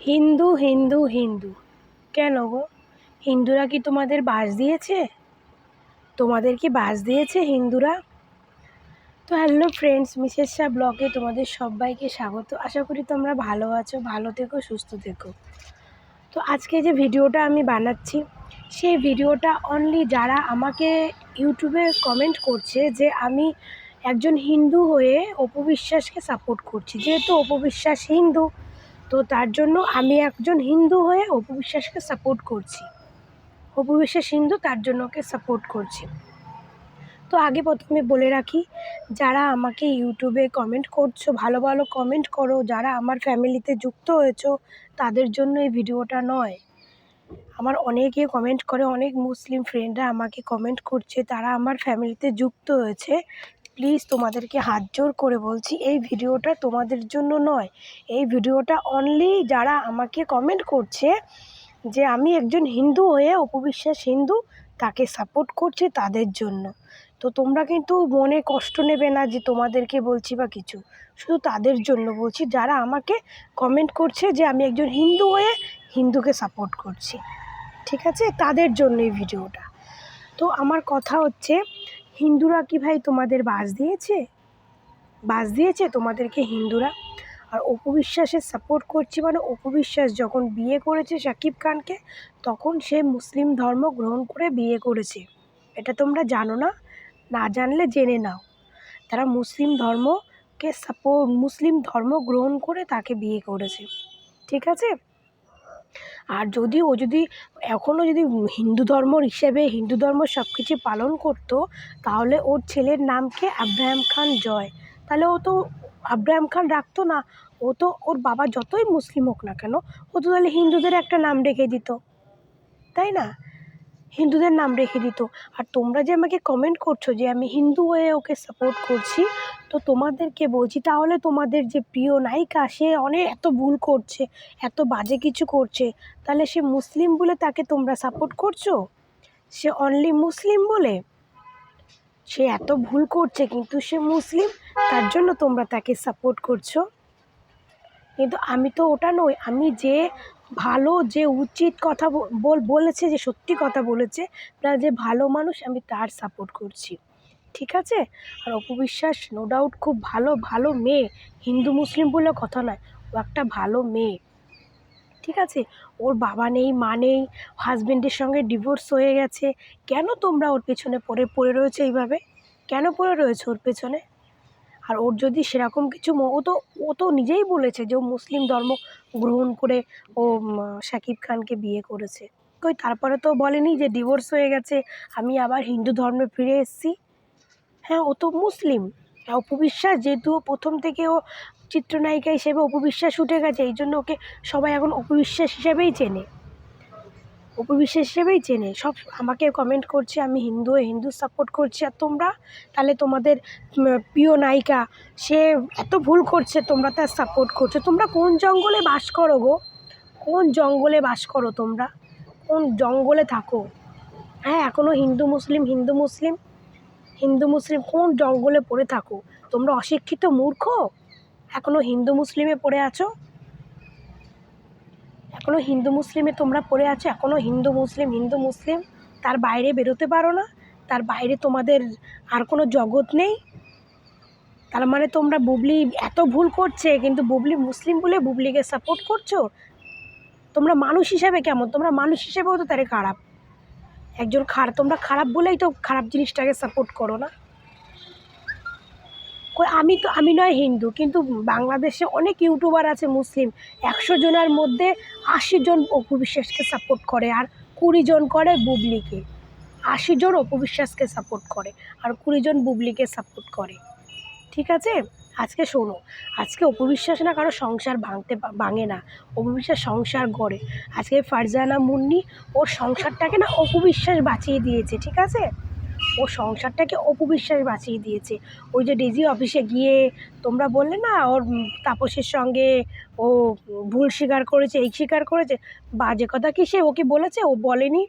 হিন্দু হিন্দু হিন্দু। কেন গো? হিন্দুরা কি তোমাদের বাস দিয়েছে? তোমাদের কি বাস দিয়েছে হিন্দুরা? তো হ্যালো ফ্রেন্ডস মিসেস শাহ ব্লগে তোমাদের সবাইকে স্বাগত। আশা করি তোমরা ভালো আছো, ভালো থেকো, সুস্থ থেকো। তো আজকে যে ভিডিওটা আমি বানাচ্ছি, সেই ভিডিওটা অনলি যারা আমাকে ইউটিউবে কমেন্ট করছে যে আমি একজন হিন্দু হয়ে অপবিশ্বাসকে সাপোর্ট করছি। যেহেতু অপবিশ্বাস হিন্দু তো তার জন্য আমি একজন হিন্দু হয়ে অপবিশ্বাসকে সাপোর্ট করছি। অপবিশ্বাস হিন্দু, তার জন্য ওকে সাপোর্ট করছি। তো আগে প্রথমে বলে রাখি, যারা আমাকে ইউটিউবে কমেন্ট করছ, ভালো ভালো কমেন্ট করো, যারা আমার ফ্যামিলিতে যুক্ত হয়েছো, তাদের জন্য এই ভিডিওটা নয়। আমার অনেকে কমেন্ট করে, অনেক মুসলিম ফ্রেন্ডরা আমাকে কমেন্ট করছে, তারা আমার ফ্যামিলিতে যুক্ত হয়েছে। প্লিজ তোমাদেরকে হাত জোর করে বলছি, এই ভিডিওটা তোমাদের জন্য নয়। এই ভিডিওটা অনলি যারা আমাকে কমেন্ট করছে যে আমি একজন হিন্দু হয়ে, অপবিশ্বাস হিন্দু, তাকে সাপোর্ট করছি তাদের জন্য। তো তোমরা কিন্তু মনে কষ্ট নেবে না যে তোমাদেরকে বলছি বা কিছু। শুধু তাদের জন্য বলছি, যারা আমাকে কমেন্ট করছে যে আমি একজন হিন্দু হয়ে, হিন্দুকে সাপোর্ট করছি। ঠিক আছে? তাদের জন্য এই ভিডিওটা। তো আমার কথা হচ্ছে হিন্দুরা কি ভাই তোমাদের বাস দিয়েছে? বাস দিয়েছে তোমাদেরকে হিন্দুরা? আর অপবিশ্বাসের সাপোর্ট করছি মানে অপবিশ্বাস যখন বিয়ে করেছে শাকিব খানকে, তখন সে মুসলিম ধর্ম গ্রহণ করে বিয়ে করেছে। এটা তোমরা জানো না? না জানলে জেনে নাও। তারা মুসলিম ধর্মকে সাপোর্ট মুসলিম ধর্ম গ্রহণ করে তাকে বিয়ে করেছে। ঠিক আছে? আর যদি ও যদি এখনও যদি হিন্দু ধর্ম হিসেবে হিন্দু ধর্ম সব কিছু পালন করতো, তাহলে ওর ছেলের নামকে আব্রাহাম খান জয়? তাহলে ও তো আব্রাহাম খান রাখতো না। ও তো ওর বাবা যতই মুসলিম হোক না কেন, ও তো তাহলে হিন্দুদের একটা নাম রেখে দিত। তাই না? হিন্দুদের নাম রেখে দিত। আর তোমরা যে আমাকে কমেন্ট করছ যে আমি হিন্দু হয়ে ওকে সাপোর্ট করছি, তো তোমাদেরকে বলছি, তাহলে তোমাদের যে প্রিয় নায়িকা, সে অনেক এত ভুল করছে, এত বাজে কিছু করছে, তাহলে সে মুসলিম বলে তাকে তোমরা সাপোর্ট করছ? সে অনলি মুসলিম বলে? সে এত ভুল করছে, কিন্তু সে মুসলিম, তার জন্য তোমরা তাকে সাপোর্ট করছ? কিন্তু আমি তো ওটা নই, আমি যে ভালো যে উচিত কথা বল, বলেছে, যে সত্যি কথা বলেছে প্লাস যে ভালো মানুষ আমি তার সাপোর্ট করছি। ঠিক আছে? আর অপবিশ্বাস নো ডাউট খুব ভালো ভালো মেয়ে। হিন্দু, মুসলিম বলে কথা নয়, ও একটা ভালো মেয়ে। ঠিক আছে? ওর বাবা নেই, মা নেই হাজবেন্ডের সঙ্গে ডিভোর্স হয়ে গেছে। কেন তোমরা ওর পেছনে পড়ে পড়ে রয়েছে এইভাবে? কেন পড়ে রয়েছে ওর পেছনে? আর ওর যদি সেরকম কিছু ও তো ও তো নিজেই বলেছে যে ও মুসলিম ধর্ম গ্রহণ করে ও শাকিব খানকে বিয়ে করেছে। কই তারপরে তো বলেনি যে ডিভোর্স হয়ে গেছে, আমি আবার হিন্দু ধর্মে ফিরে এসেছি। হ্যাঁ ও তো মুসলিম। আর অপবিশ্বাস যেহেতু প্রথম থেকে ও চিত্রনায়িকা হিসেবে অপবিশ্বাস উঠে গেছে, এই জন্য ওকে সবাই এখন অপবিশ্বাস হিসেবেই চেনে। অপবিশ্বাস হিসেবেই চেনে সব আমাকে কমেন্ট করছে, আমি হিন্দু হিন্দু সাপোর্ট করছি। আর তোমরা? তাহলে তোমাদের প্রিয় নায়িকা, সে এত ভুল করছে, তোমরা তার সাপোর্ট করছ। তোমরা কোন জঙ্গলে বাস করো গো? কোন জঙ্গলে বাস করো তোমরা? কোন জঙ্গলে থাকো? হ্যাঁ এখনও হিন্দু, মুসলিম হিন্দু মুসলিম হিন্দু, মুসলিম, কোন জঙ্গলে পড়ে থাকো? তোমরা অশিক্ষিত মূর্খ? এখনও হিন্দু, মুসলিমে পড়ে আছো? এখনও হিন্দু মুসলিমে তোমরা পড়ে আছো? এখনও হিন্দু মুসলিম হিন্দু মুসলিম, তার বাইরে বেরোতে পারো না। তার বাইরে তোমাদের আর কোনো জগৎ নেই। তার মানে তোমরা বুবলি এত ভুল করছে, কিন্তু বুবলি মুসলিম বলে বুবলিকে সাপোর্ট করছ? তোমরা মানুষ হিসেবে কেমন? তোমরা মানুষ হিসেবেও তো তারে খারাপ। একজন খারাপ তোমরা খারাপ বলেই তো খারাপ জিনিসটাকে সাপোর্ট করো না। আমি তো, আমি নয় হিন্দু, কিন্তু বাংলাদেশে অনেক ইউটিউবার আছে মুসলিম। একশো জনের মধ্যে আশি জন অপবিশ্বাসকে সাপোর্ট করে আর কুড়ি জন করে বুবলিকে। আশি জন অপবিশ্বাসকে সাপোর্ট করে আর কুড়ি জন বুবলিকে সাপোর্ট করে। ঠিক আছে? আজকে শোনো, আজকে অপবিশ্বাস না কারও সংসার ভাঙতে ভাঙে না। অপবিশ্বাস সংসার গড়ে। আজকে ফারজানা মুন্নি ওর সংসারটাকে না অপবিশ্বাস বাঁচিয়ে দিয়েছে, ঠিক আছে? ও সংসারটাকে অপবিশ্বাস বাঁচিয়ে দিয়েছে। ওই যে ডিজি অফিসে গিয়ে তোমরা বললে না, ওর তাপসের সঙ্গে ও ভুল স্বীকার করেছে, এই স্বীকার করেছে, বাজে কথা কি সে ওকে বলেছে? ও বলেনি।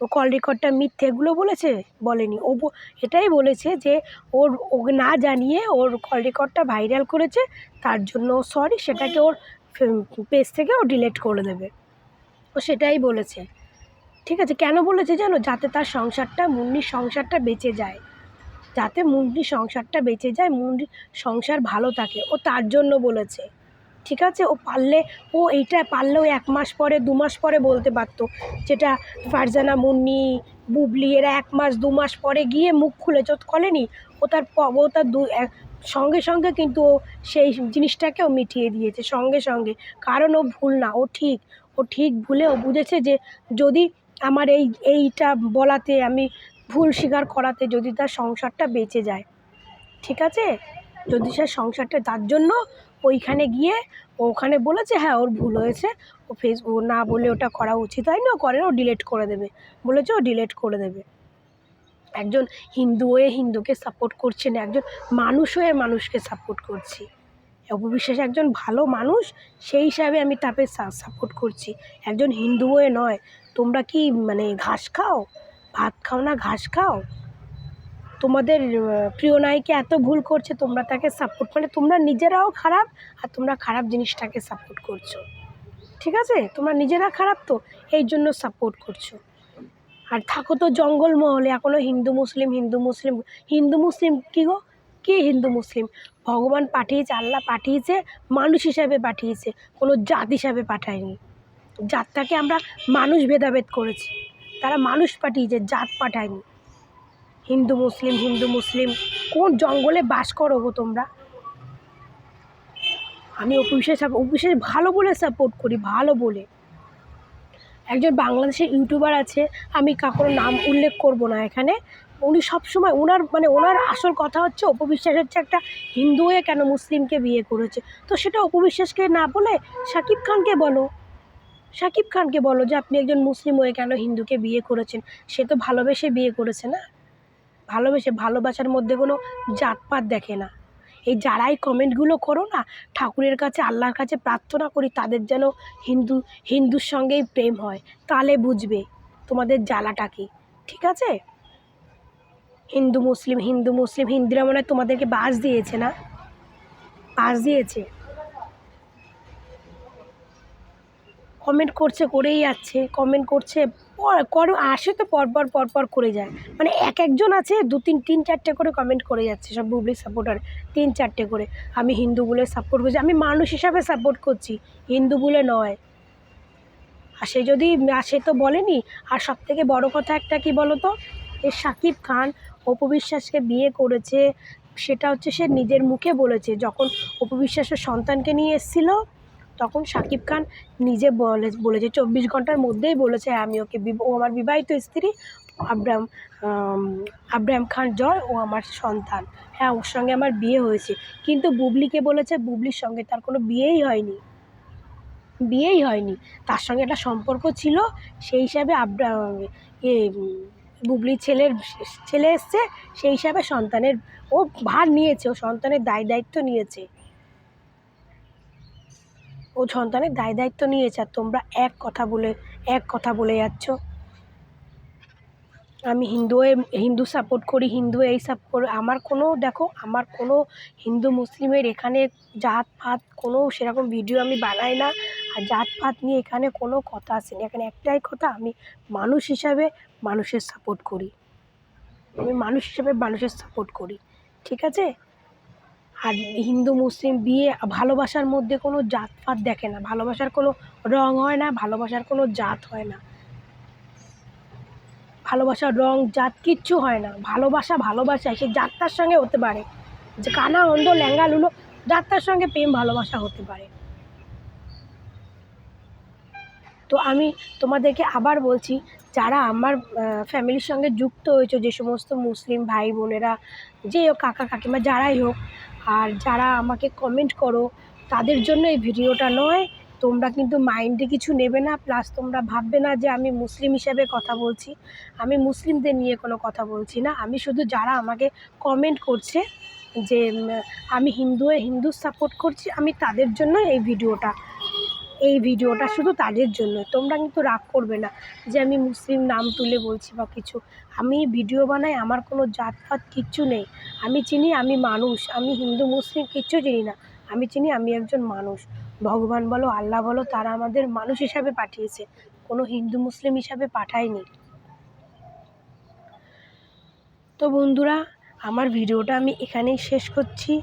ও কল রেকর্ডটা মিথ্যে এগুলো বলেছে? বলেনি। ও এটাই বলেছে যে ওর ওকে না জানিয়ে ওর কল রেকর্ডটা ভাইরাল করেছে, তার জন্য সরি সেটাকে ওর পেজ থেকে ও ডিলিট করে দেবে। ও সেটাই বলেছে। ঠিক আছে, কেন বলেছে জানো? যাতে তার সংসারটা, মুন্নির সংসারটা বেঁচে যায়। যাতে মুন্নির সংসারটা বেঁচে যায়, মুন্নির সংসার ভালো থাকে। ও তার জন্য বলেছে। ঠিক আছে, ও পারলে, ও এইটা পারলেও এক মাস পরে, দু মাস পরে বলতে পারতো। যেটা ফারজানা, মুন্নি, বুবলি, এরা এক মাস, দু মাস পরে গিয়ে মুখ খুলে চোখ খোলেনি, ও তার ও তার দু এক- সঙ্গে সঙ্গে কিন্তু ও সেই জিনিসটাকেও মিটিয়ে দিয়েছে, সঙ্গে সঙ্গে। কারণ ও ভুল না, ও ঠিক। ও ঠিক ভুলে ও বুঝেছে যে যদি আমার এই, এইটা বলাতে আমি ভুল স্বীকার করাতে যদি তার সংসারটা বেঁচে যায়, ঠিক আছে? যদি সে সংসারটা তার জন্য ওইখানে গিয়ে ওখানে বলেছে হ্যাঁ ওর ভুল হয়েছে, ও ফেস, ও না বলে ওটা করা উচিত হয় না, ও করে ও ডিলেট করে দেবে। বলেছে ও ডিলেট করে দেবে। একজন হিন্দু হয়ে হিন্দুকে সাপোর্ট করছে না, একজন মানুষ হয়ে মানুষকে সাপোর্ট করছি। অপবিশ্বাস একজন ভালো মানুষ, সেই হিসাবে আমি তাকে সাপোর্ট করছি। একজন হিন্দু হয়ে নয়, তোমরা কি মানে ঘাস খাও? ভাত খাও না, ঘাস খাও? তোমাদের প্রিয় নায়িকা এত ভুল করছে, তোমরা তাকে সাপোর্ট মানে তোমরা নিজেরাও খারাপ আর তোমরা খারাপ জিনিসটাকে সাপোর্ট করছ। ঠিক আছে? তোমরা নিজেরা খারাপ তো, এই জন্য সাপোর্ট করছ। আর থাকো তো জঙ্গলমহলে এখনও হিন্দু, মুসলিম হিন্দু মুসলিম হিন্দু, মুসলিম কী গো? কে হিন্দু, মুসলিম? ভগবান পাঠিয়েছে, আল্লাহ পাঠিয়েছে, মানুষ হিসাবে পাঠিয়েছে, কোনো জাত হিসাবে পাঠায়নি। জাতটাকে আমরা মানুষ ভেদাভেদ করেছি। তারা মানুষ পাঠিয়েছে, জাত পাঠায়নি। হিন্দু, মুসলিম হিন্দু, মুসলিম, কোন জঙ্গলে বাস করো গো তোমরা? আমি অফিসে অফিসে ভালো বলে সাপোর্ট করি, ভালো বলে। একজন বাংলাদেশের ইউটিউবার আছে, আমি কাকুর নাম উল্লেখ করব না এখানে। উনি সবসময় ওনার মানে ওনার আসল কথা হচ্ছে, অপবিশ্বাস হচ্ছে একটা হিন্দু হয়ে কেন মুসলিমকে বিয়ে করেছে। তো সেটা অপবিশ্বাসকে না বলে শাকিব খানকে বলো। শাকিব খানকে বলো যে আপনি একজন মুসলিম হয়ে কেন হিন্দুকে বিয়ে করেছেন। সে তো ভালোবেসে বিয়ে করেছে না? ভালোবেসে, ভালোবাসার মধ্যে কোনো জাতপাত দেখে না। এই যারাই কমেন্টগুলো করো না, ঠাকুরের কাছে, আল্লাহর কাছে প্রার্থনা করি তাদের যেন হিন্দু, হিন্দুর সঙ্গেই প্রেম হয়। তাহলে বুঝবে তোমাদের জ্বালাটা কি, ঠিক আছে? হিন্দু, মুসলিম হিন্দু, মুসলিম, হিন্দুরা মনে হয় তোমাদেরকে বাস দিয়েছে না? বাস দিয়েছে। কমেন্ট করছে করেই যাচ্ছে কমেন্ট করছে করো আসে তো পরপর পরপর করে যায়। মানে এক একজন আছে, দু তিন তিন চারটে করে কমেন্ট করে যাচ্ছে, সব বুবলি সাপোর্টার তিন চারটে করে। আমি হিন্দু বলে সাপোর্ট করছি, আমি মানুষ হিসাবে সাপোর্ট করছি, হিন্দু বলে নয়। আর সে যদি সে তো বলেনি, আর সব থেকে বড় কথা একটা কি বলো তো এ শাকিব খান অপবিশ্বাসকে বিয়ে করেছে, সেটা হচ্ছে সে নিজের মুখে বলেছে, যখন অপবিশ্বাসের সন্তানকে নিয়ে এসেছিল তখন শাকিব খান নিজে বলে বলেছে চব্বিশ ঘণ্টার মধ্যেই বলেছে "হ্যাঁ, আমি ওকে ও আমার বিবাহিত স্ত্রী আব্রাম আম, আব্রাহাম খান জয় ও আমার সন্তান। হ্যাঁ ওর সঙ্গে আমার বিয়ে হয়েছে। কিন্তু বুবলিকে বলেছে বুবলির সঙ্গে তার কোনো বিয়েই হয়নি। বিয়েই হয়নি। তার সঙ্গে একটা সম্পর্ক ছিল সেই হিসাবে আব্রা এ বুবলির ছেলের ছেলে এসছে সেই হিসাবে সন্তানের ও ভার নিয়েছে ও সন্তানের দায় দায়িত্ব নিয়েছে। ও সন্তানের দায় দায়িত্ব নিয়েছে আর তোমরা এক কথা বলে, এক কথা বলে যাচ্ছ। আমি হিন্দু হিন্দু সাপোর্ট করি, হিন্দু এই সাপোর্ট আমার কোনো, দেখো, আমার কোনো হিন্দু, মুসলিমের এখানে জাত পাত কোনো সেরকম ভিডিও আমি বানাই না। আর জাত পাত নিয়ে এখানে কোনো কথা আসেনি। এখানে একটাই কথা, আমি মানুষ হিসাবে মানুষের সাপোর্ট করি। আমি মানুষ হিসাবে মানুষের সাপোর্ট করি। ঠিক আছে? আর হিন্দু, মুসলিম বিয়ে ভালোবাসার মধ্যে কোনো জাত জাতপাত দেখে না। ভালোবাসার কোনো রং হয় না, ভালোবাসার কোনো জাত হয় না। ভালোবাসার রং, জাত কিচ্ছু হয় না। ভালোবাসা ভালোবাসা সে যাত্রার সঙ্গে হতে পারে। যে কানা, অন্ধ, ল্যাঙ্গা, লুলো যাত্রার সঙ্গে প্রেম, ভালোবাসা হতে পারে। তো আমি তোমাদেরকে আবার বলছি, যারা আমার ফ্যামিলির সঙ্গে যুক্ত হয়েছে, যে সমস্ত মুসলিম ভাই বোনেরা যে হোক, কাকা, কাকিমা, যারাই হোক আর যারা আমাকে কমেন্ট করো, তাদের জন্য এই ভিডিওটা নয়। তোমরা কিন্তু মাইন্ডে কিছু নেবে না প্লাস তোমরা ভাববে না যে আমি মুসলিম হিসাবে কথা বলছি। আমি মুসলিমদের নিয়ে কোনো কথা বলছি না। আমি শুধু যারা আমাকে কমেন্ট করছে যে আমি হিন্দু হিন্দু সাপোর্ট করছি, আমি তাদের জন্য এই ভিডিওটা এই ভিডিওটা শুধু তাদের জন্য। তোমরা কিন্তু রাগ করবে না যে আমি মুসলিম নাম তুলে বলছি বা কিছু। আমি ভিডিও বানাই, আমার কোনো জাতপাত কিচ্ছু নেই। আমি চিনি আমি মানুষ, আমি হিন্দু, মুসলিম কিচ্ছু চিনি না। আমি চিনি আমি একজন মানুষ। ভগবান বলো, আল্লাহ বলো, তারা আমাদের মানুষ হিসাবে পাঠিয়েছে। কোনো হিন্দু, মুসলিম হিসাবে পাঠায়নি। তো বন্ধুরা, আমার ভিডিওটা আমি এখানেই শেষ করছি।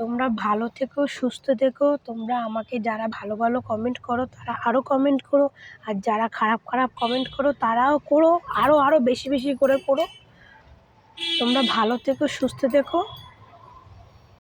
তোমরা ভালো থেকো, সুস্থ থেকো। তোমরা আমাকে যারা ভালো ভালো কমেন্ট করো, তারা আরও কমেন্ট করো। আর যারা খারাপ খারাপ কমেন্ট করো, তারাও করো। আরও আরও বেশি বেশি করে করো। তোমরা ভালো থেকো, সুস্থ থেকো।